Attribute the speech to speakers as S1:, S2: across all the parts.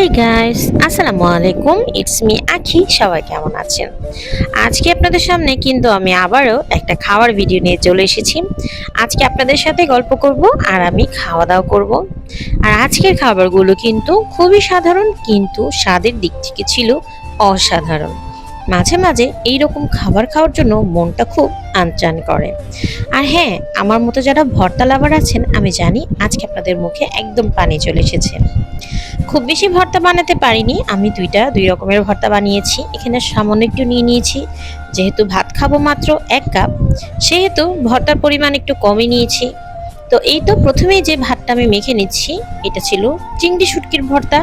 S1: Hey guys আসসালামু আলাইকুম। It's me আখি সবাই কেমন আছেন? আজকে আপনাদের সামনে কিন্তু আমি আবারও একটা খাওয়ার ভিডিও নিয়ে চলে এসেছি। আজকে আপনাদের সাথে গল্প করব আর আমি খাওয়া দাওয়া করব। আর আজকের খাবারগুলো কিন্তু খুবই সাধারণ, কিন্তু স্বাদের দিক থেকে ছিল অসাধারণ। মাঝে মাঝে এই রকম খাবার খাওয়ার জন্য মনটা খুব আনচান করে। আর হ্যাঁ আমার মতো যারা ভর্তা লাভার আছেন, আমি জানি আজকে আপনাদের মুখে একদম পানি চলে এসেছে। খুব বেশি ভর্তা বানাতে পারিনি, আমি দুইটা, দুই রকমের ভর্তা বানিয়েছি। এখানে সামান্য একটু নিয়ে নিয়েছি, যেহেতু ভাত খাব মাত্র এক কাপ, সেহেতু ভর্তার পরিমাণ একটু কমই নিয়েছি। তো এই তো প্রথমেই যে ভাতটা আমি মেখে নিচ্ছি, এটা ছিল চিংড়ি শুটকির ভর্তা।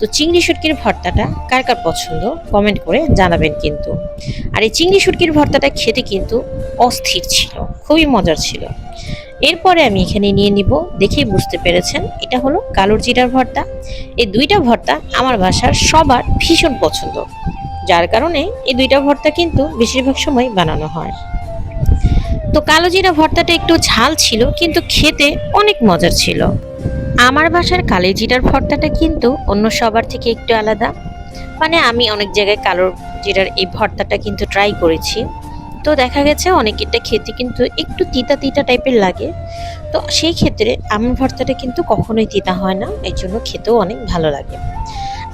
S1: তো চিংড়ি শুটকির ভর্তাটা কার কার পছন্দ? কমেন্ট করে জানাবেন কিন্তু। আর এই চিংড়ি শুটকির ভর্তাটা খেতে কিন্তু অস্থির ছিল, খুবই মজার ছিল। এরপরে আমি এখানে নিয়ে নিব, দেখেই বুঝতে পেরেছেন, এটা হলো কালোর জিরার ভর্তা। এই দুইটা ভর্তা আমার বাসার সবার ভীষণ পছন্দ। যার কারণে এই দুইটা ভর্তা কিন্তু বেশিরভাগ সময় বানানো হয়। তো কালো জিরা ভর্তাটা একটু ঝাল ছিল, কিন্তু খেতে অনেক মজার ছিল। আমার বাসার কালো জিরার ভর্তাটা কিন্তু অন্য সবার থেকে একটু আলাদা। মানে আমি অনেক জায়গায় কালো জিরার এই ভর্তাটা কিন্তু ট্রাই করেছি। তো দেখা গেছে অনেকেরটা খেতে কিন্তু একটু তিতা তিতা টাইপের লাগে। তো সেই ক্ষেত্রে আমার ভর্তাটা কিন্তু কখনোই তিতা হয় না, এর জন্য খেতেও অনেক ভালো লাগে।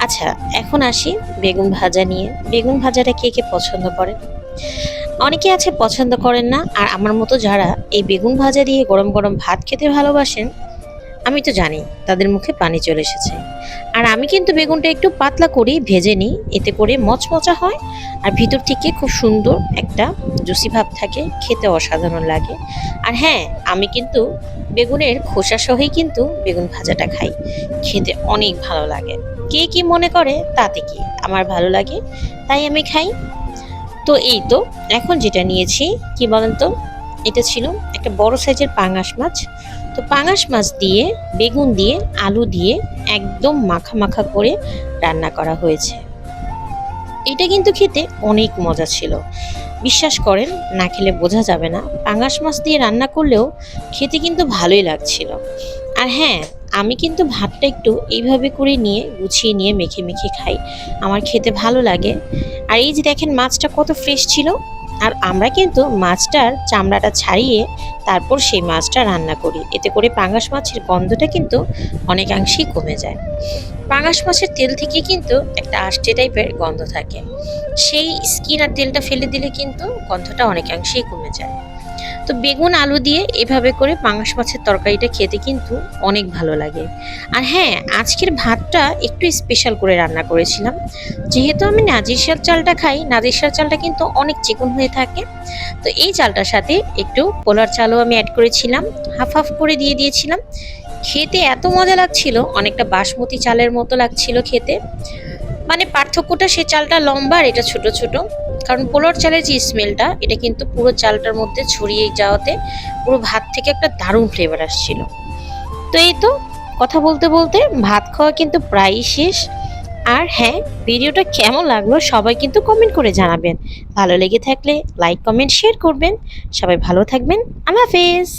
S1: আচ্ছা এখন আসি বেগুন ভাজা নিয়ে। বেগুন ভাজাটা কে কে পছন্দ করেন? অনেকে আছে পছন্দ করেন না, আর আমার মতো যারা এই বেগুন ভাজা দিয়ে গরম গরম ভাত খেতে ভালোবাসেন, আমি তো জানি তাদের মুখে পানি চলে এসেছে। আর আমি কিন্তু বেগুনটা একটু পাতলা করেই ভেজে নিই, এতে করে মচমচা হয়, আর ভিতর থেকে খুব সুন্দর একটা জুসি ভাব থাকে, খেতে অসাধারণ লাগে। আর হ্যাঁ আমি কিন্তু বেগুনের খোসা সহই কিন্তু বেগুন ভাজাটা খাই, খেতে অনেক ভালো লাগে। কে কি মনে করে তাতে কি আমার ভালো লাগে, তাই আমি খাই। তো এই তো, এখন যেটা নিয়েছি, কি বলেন তো এটা ছিল একটা বড় সাইজের পাঙাশ মাছ। তো পাঙাশ মাছ দিয়ে, বেগুন দিয়ে, আলু দিয়ে একদম মাখা মাখা করে রান্না করা হয়েছে। এটা কিন্তু খেতে অনেক মজা ছিল। বিশ্বাস করেন, না খেলে বোঝা যাবে না, পাঙাশ মাছ দিয়ে রান্না করলেও খেতে কিন্তু ভালোই লাগছিল। আর হ্যাঁ আমি কিন্তু ভাতটা একটু এইভাবে করে নিয়ে, গুছিয়ে নিয়ে মেখে মেখে খাই। আমার খেতে ভালো লাগে। আর এই যে দেখেন মাছটা কত ফ্রেশ ছিল। আর আমরা কিন্তু মাছটার চামড়াটা ছাড়িয়ে তারপর সেই মাছটা রান্না করি। এতে করে পাঙাশ মাছের গন্ধটা কিন্তু অনেকাংশেই কমে যায়। পাঙাশ মাছের তেল থেকে কিন্তু একটা আষ্টে টাইপের গন্ধ থাকে। সেই স্কিন আর তেলটা ফেলে দিলে কিন্তু গন্ধটা অনেকাংশেই কমে যায়। তো বেগুন, আলু দিয়ে এভাবে করে পাঙাশ মাছের তরকারিটা খেতে কিন্তু অনেক ভালো লাগে। আর হ্যাঁ আজকের ভাতটা একটু স্পেশাল করে রান্না করেছিলাম। যেহেতু আমি নাজিরশাল চালটা খাই নাজিরশাল চালটা কিন্তু অনেক চিকন হয়ে থাকে। তো এই চালটার সাথে একটু পোলার চালও আমি অ্যাড করেছিলাম হাফ হাফ করে দিয়ে দিয়েছিলাম। খেতে এত মজা লাগছিল, অনেকটা বাসমতি চালের মতো লাগছিল খেতে। মানে পার্থক্যটা সে চালটা লম্বা আর এটা ছোট ছোট। কারণ পোলার চালের যে স্মেলটা এটা কিন্তু পুরো চালটার মধ্যে ছড়িয়ে যাওয়াতে পুরো ভাত থেকে একটা দারুণ ফ্লেভার আসছিল। তো এই তো কথা বলতে বলতে ভাত খাওয়া কিন্তু প্রায়ই শেষ। আর হ্যাঁ ভিডিওটা কেমন লাগল সবাই কিন্তু কমেন্ট করে জানাবেন। ভালো লেগে থাকলে লাইক কমেন্ট শেয়ার করবেন। সবাই ভালো থাকবেন। আল্লাহ হাফেজ।